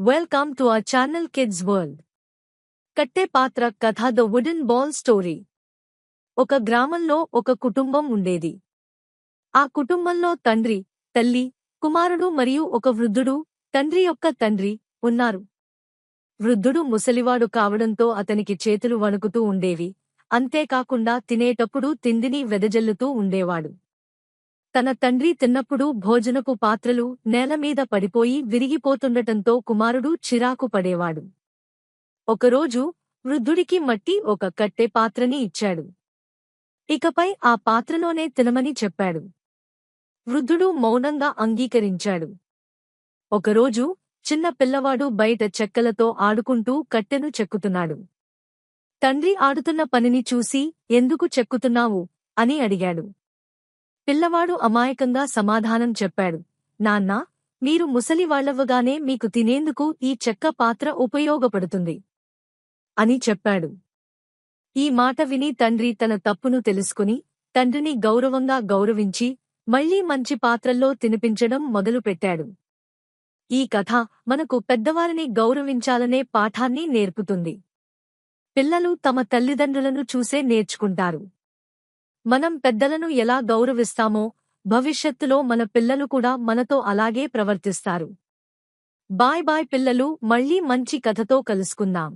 Welcome to our channel kids world కట్టె పాత్ర కథ ద వుడెన్ బాల్ స్టోరీ ఒక గ్రామంలో ఒక కుటుంబం ఉండేది. ఆ కుటుంబంలో తండ్రి తల్లి కుమారుడు మరియు ఒక వృద్ధుడు తండ్రి యొక్క తండ్రి ఉన్నారు. వృద్ధుడు ముసలివాడు కావడంతో అతనికి చేతులు వణుకుతూ ఉండేవి. అంతేకాకుండా తినేటప్పుడు తిండిని వెదజల్లుతూ ఉండేవాడు. తన తండ్రి తిన్నప్పుడు భోజనపు పాత్రలు నేలమీద పడిపోయి విరిగిపోతుండటంతో కుమారుడు చిరాకు పడేవాడు. ఒకరోజు వృద్ధుడికి మట్టి ఒక కట్టె పాత్రని ఇచ్చాడు. ఇకపై ఆ పాత్రలోనే తినమని చెప్పాడు. వృద్ధుడు మౌనంగా అంగీకరించాడు. ఒకరోజు చిన్న పిల్లవాడు బయట చెక్కలతో ఆడుకుంటూ కట్టెను చెక్కుతున్నాడు. తండ్రి ఆడుతున్న పనిని చూసి ఎందుకు చెక్కుతున్నావు? అని అడిగాడు. పిల్లవాడు అమాయకంగా సమాధానం చెప్పాడు. నాన్నా మీరు ముసలివాళ్ళవ్వగానే మీకు తినేందుకు ఈ చెక్క పాత్ర ఉపయోగపడుతుంది అని చెప్పాడు. ఈ మాట విని తండ్రి తన తప్పును తెలుసుకుని తండ్రిని గౌరవంగా గౌరవించి మళ్ళీ మంచి పాత్రల్లో తినిపించడం మొదలుపెట్టాడు. ఈ కథ మనకు పెద్దవారిని గౌరవించాలనే పాఠాన్ని నేర్పుతుంది. పిల్లలు తమ తల్లిదండ్రులను చూసే నేర్చుకుంటారు. మనం పెద్దలను ఎలా గౌరవిస్తామో భవిష్యత్తులో మన పిల్లలు కూడా మనతో అలాగే ప్రవర్తిస్తారు. బాయ్ బాయ్ పిల్లలు మళ్ళీ మంచి కథతో కలుసుకుందాం.